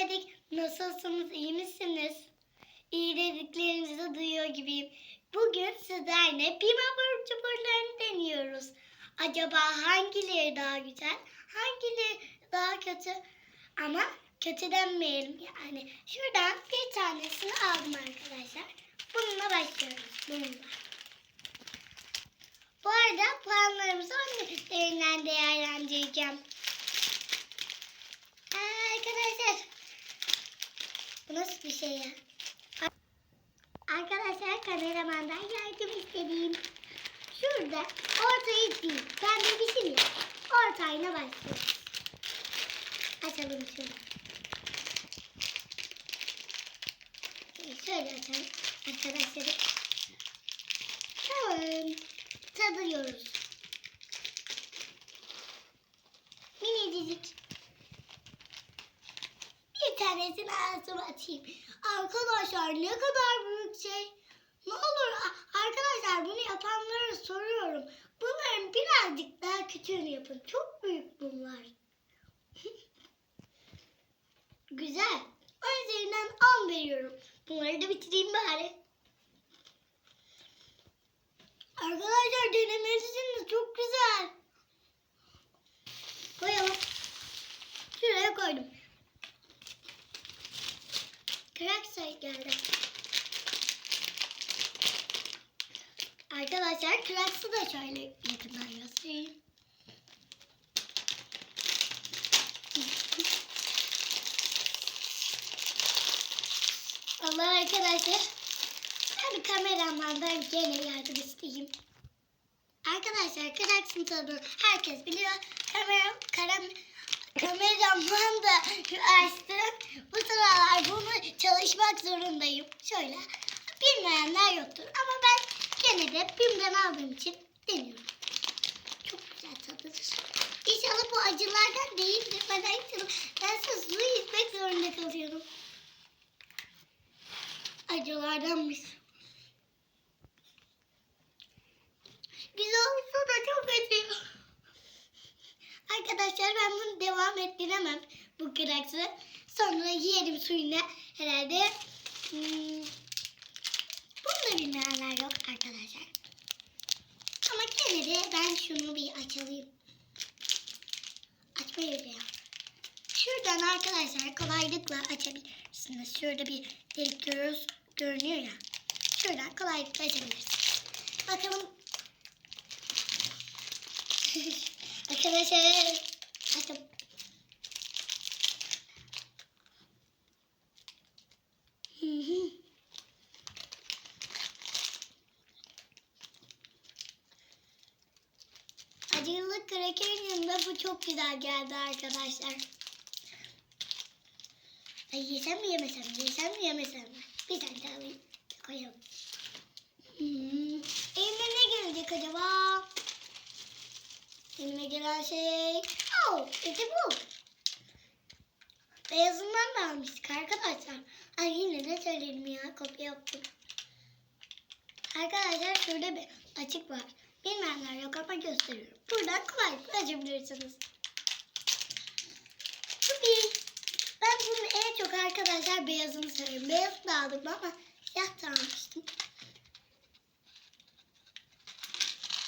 görüşemedik. Nasılsınız? iyi misiniz? İyi dediklerinizi duyuyor gibiyim. Bugün sizlerle pim abur cuburlarını deniyoruz. Acaba hangileri daha güzel, hangileri daha kötü? Ama kötü denmeyelim yani. Şuradan bir tanesini aldım arkadaşlar. Bununla başlıyoruz. Bununla. Bu arada puanlarımızı onun değerlendireceğim. Aa, arkadaşlar. Bu nasıl bir şey ya? Arkadaşlar kameramandan yardım istediğim. Şurada ortayı değil. Ben de bizim ya. Ortayına başlıyoruz. Açalım şunu. Şöyle açalım arkadaşlar. Şöyle tadıyoruz. Minicik. Bir tanesini ağzıma atayım. Arkadaşlar ne kadar büyük şey. Ne olur arkadaşlar bunu yapanlara soruyorum. Bunların birazcık daha küçüğünü yapın. Çok büyük bunlar. Güzel. On üzerinden 10 veriyorum. Bunları da bitireyim bari. Arkadaşlar denemelisiniz. Çok güzel. Koyalım. Şuraya koydum. Sayı geldi. Arkadaşlar kıraksı da şöyle yakından göstereyim. Allah arkadaşlar. Ben kameramandan gene yardım isteyeyim. Arkadaşlar kıraksın tadını herkes biliyor. Kamera, karam, kameraman da açtı. Bu sıralar bunu çalışmak zorundayım. Şöyle bilmeyenler yoktur. Ama ben gene de BİM'den aldığım için deniyorum. Çok güzel tadıdır. İnşallah bu acılardan değildir. Ben acılarım. Ben su içmek zorunda kalıyorum. Acılardanmış. Güzel olsa da çok acıyor. Arkadaşlar ben bunu devam ettiremem bu kıraksı. Sonra yerim suyunu herhalde. Hmm, bunu da bilmeyenler yok arkadaşlar. Ama gene de ben şunu bir açalayım. Açmayı ya. Şuradan arkadaşlar kolaylıkla açabilirsiniz. Şurada bir delik görüyoruz, görünüyor ya. Şuradan kolaylıkla açabilirsiniz. Bakalım. arkadaşlar açtım. Hı hı. Acılı krakerin yanında bu çok güzel geldi arkadaşlar. Ay yesem mi yemesem mi? Yesem mi yemesem mi? Bir tane daha. Koyalım. Hmm. Elime ne gelecek acaba? Elime gelen şey... Oh, işte bu. Beyazından da almıştık arkadaşlar. Ay yine de söyledim ya. Kopya yaptım. Arkadaşlar şurada bir açık var. Bilmeyenler yok ama gösteriyorum. Buradan kolaylıkla açabilirsiniz. Bir. Ben bunu en çok arkadaşlar beyazını seviyorum. Beyaz da aldım ama siyah da almıştım.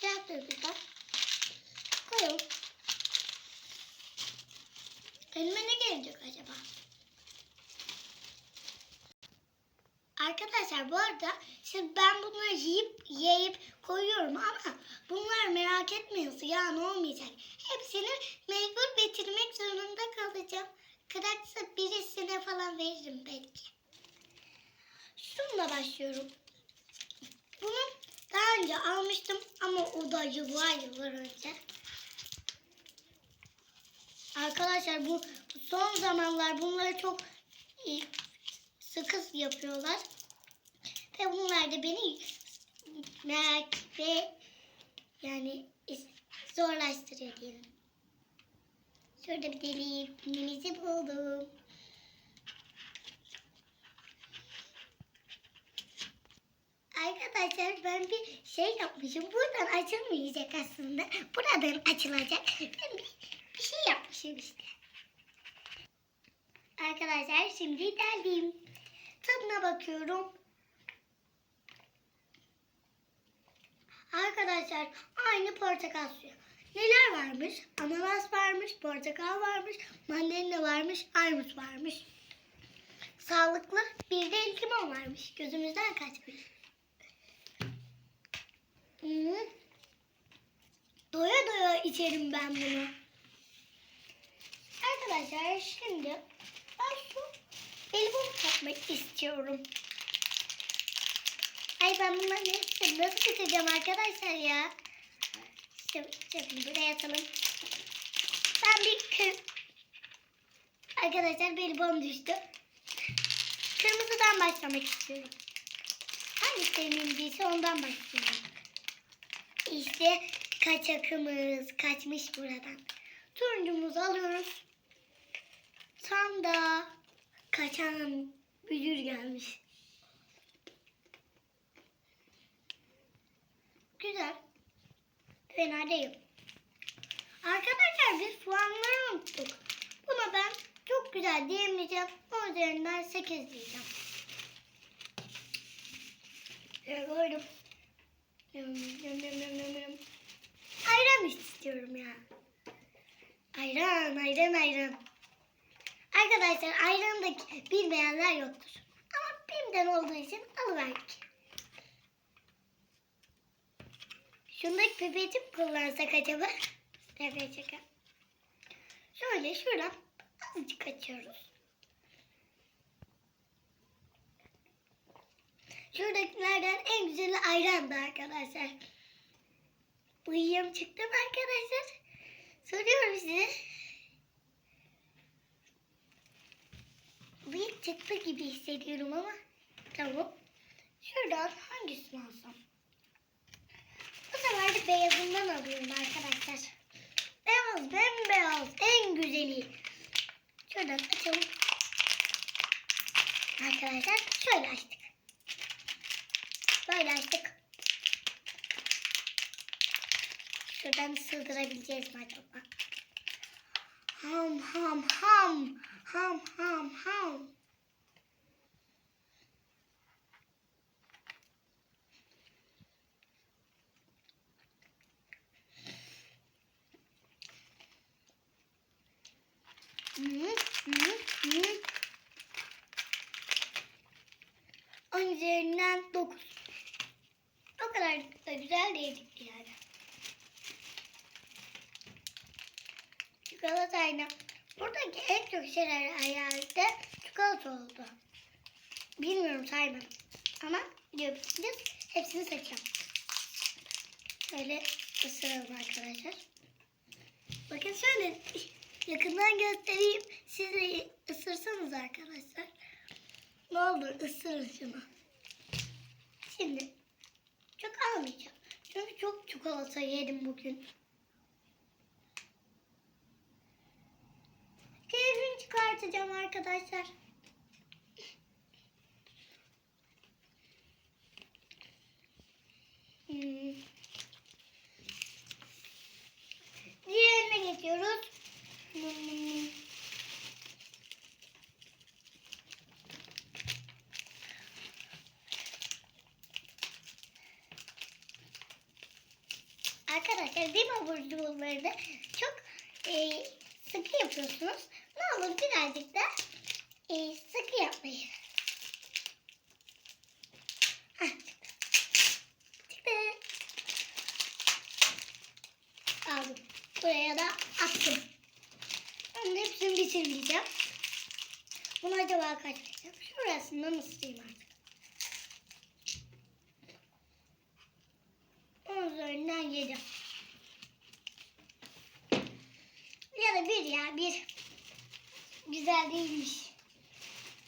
Siyah da güzel. Koyalım. Elime ne gelecek acaba? Arkadaşlar bu arada şimdi ben bunları yiyip yiyip koyuyorum ama bunlar merak etmeyin ziyan olmayacak. Hepsini mecbur bitirmek zorunda kalacağım. Kıraksa birisine falan veririm belki. Şununla başlıyorum. Bunu daha önce almıştım ama o da yıllar yıllar önce. Arkadaşlar bu son zamanlar bunları çok iyi, sıkı yapıyorlar. Ve bunlar da beni merak ve yani zorlaştırıyor diyelim. Şurada bir deliğimizi buldum. Arkadaşlar ben bir şey yapmışım. Buradan açılmayacak aslında. Buradan açılacak. Ben bir, bir şey yapmışım işte. Arkadaşlar şimdi geldim. Tadına bakıyorum. Arkadaşlar aynı portakal suyu. Neler varmış? Ananas varmış, portakal varmış, mandalina varmış, armut varmış. Sağlıklı bir de limon varmış. Gözümüzden kaçmış. Hmm. Doya doya içerim ben bunu. Arkadaşlar şimdi ben şu elbonu takmak istiyorum. Ay ben bunları nasıl, nasıl bitireceğim arkadaşlar ya? İşte buraya atalım. Ben bir kır... Arkadaşlar belibon düştü. Kırmızıdan başlamak istiyorum. Hangisi eminciyse ondan başlıyorum. İşte kaçakımız kaçmış buradan. Turuncumuzu alıyoruz. Tam da kaçan bücür gelmiş. Güzel. Fena değil. Arkadaşlar biz puanları unuttuk. Buna ben çok güzel diyemeyeceğim. O üzerinden 8 diyeceğim. Şöyle koydum. Yum, yum, yum, yum, yum, yum. Ayran istiyorum ya. Ayran, ayran, ayran. Arkadaşlar ayranı da bilmeyenler yoktur. Ama bimden olduğu için alıverdik. Şundaki pipeti mi kullansak acaba? Evet şaka. Şöyle şuradan azıcık açıyoruz. Şuradakilerden en güzeli ayrandı arkadaşlar. Bıyığım çıktı mı arkadaşlar? Soruyorum size. Bıyık çıktı gibi hissediyorum ama. Tamam. Şuradan hangisini alsam? Bu sefer de beyazından alıyorum arkadaşlar. Beyaz, bembeyaz, en güzeli. Şuradan açalım. Arkadaşlar şöyle açtık. Böyle açtık. Şuradan sığdırabileceğiz mi acaba? Ham ham ham. Ham ham ham. On üzerinden dokuz. O kadar da güzel değildi yani. Çikolatayla. Buradaki en çok şeyler herhalde çikolata oldu. Bilmiyorum saymadım. Ama video hepsini seçeceğim. Şöyle ısıralım arkadaşlar. Bakın şöyle yakından göstereyim. Siz de ısırsanız arkadaşlar. Ne olur ısırın şunu. Şimdi çok almayacağım. Çünkü çok çikolata yedim bugün. Çıkartacağım arkadaşlar. Hmm. Diğerine geçiyoruz. Hmm. Arkadaşlar bir abur cuburları çok e, sıkı yapıyorsunuz. Olur birazcık da e, sıkı yapmayın. Hah, çıktı. Çıktı. Aldım. Buraya da attım. Onun hepsini bitirmeyeceğim. Bunu acaba kaç vereceğim? Şurasından ısıtayım artık. Onun üzerinden yedim. Ya da bir ya bir. Güzel değilmiş.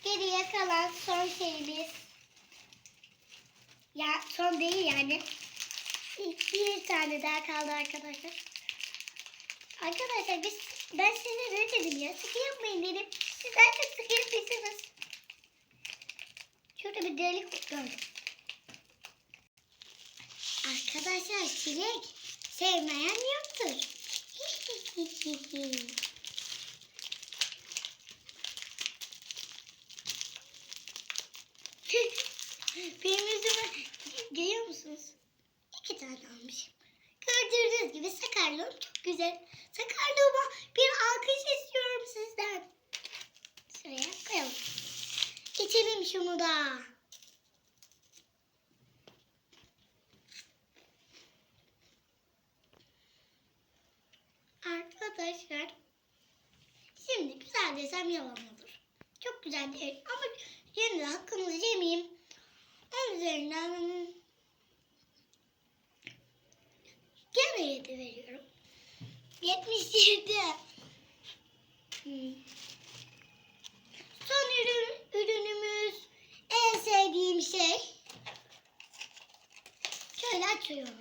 Geriye kalan son şeyimiz. Ya son değil yani. Bir, tane daha kaldı arkadaşlar. Arkadaşlar biz ben size ne dedim ya? Sıkı yapmayın dedim. Siz zaten sıkı yapıyorsunuz. Şurada bir delik gördüm. Arkadaşlar çilek sevmeyen yoktur. Benim yüzüme görüyor musunuz? İki tane almışım. Gördüğünüz gibi sakarlığım çok güzel. Sakarlığıma bir alkış istiyorum sizden. Şuraya koyalım. Geçelim şunu da. Arkadaşlar şimdi güzel desem yalan olur. Çok güzel değil ama yeniden hakkınızı yemeyeyim. Üzerinden gene 7 veriyorum. 77. Hmm. Son ürün, ürünümüz en sevdiğim şey. Şöyle açıyorum.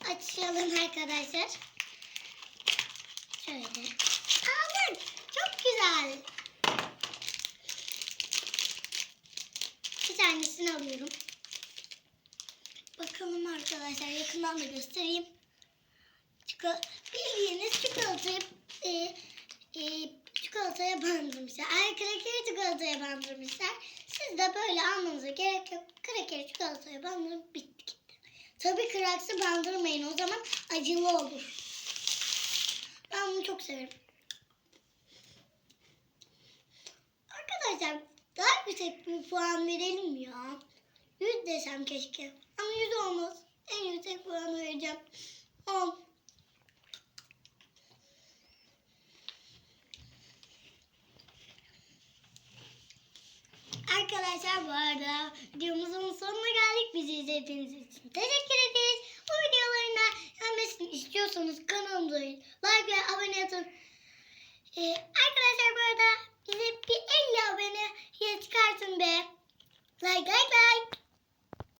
Açalım arkadaşlar. Şöyle. Aldık. Çok güzel. Tanesini alıyorum. Bakalım arkadaşlar yakından da göstereyim. Çikolata, bildiğiniz çikolatayı e, e, çikolataya bandırmışlar. Ay krekeri çikolataya bandırmışlar. Siz de böyle almanıza gerek yok. Krekeri çikolataya bandırıp bitti gitti. Tabii kraksı bandırmayın o zaman acılı olur. Ben bunu çok severim. Arkadaşlar yüksek bir puan verelim ya. 100 desem keşke. Ama 100 olmaz. En yüksek puanı vereceğim. 10. Arkadaşlar bu arada videomuzun sonuna geldik. Bizi izlediğiniz için teşekkür ederiz. Bu videoların da gelmesini istiyorsanız kanalımıza like ve abone olun. Ee, arkadaşlar çıkartın be. Like like like.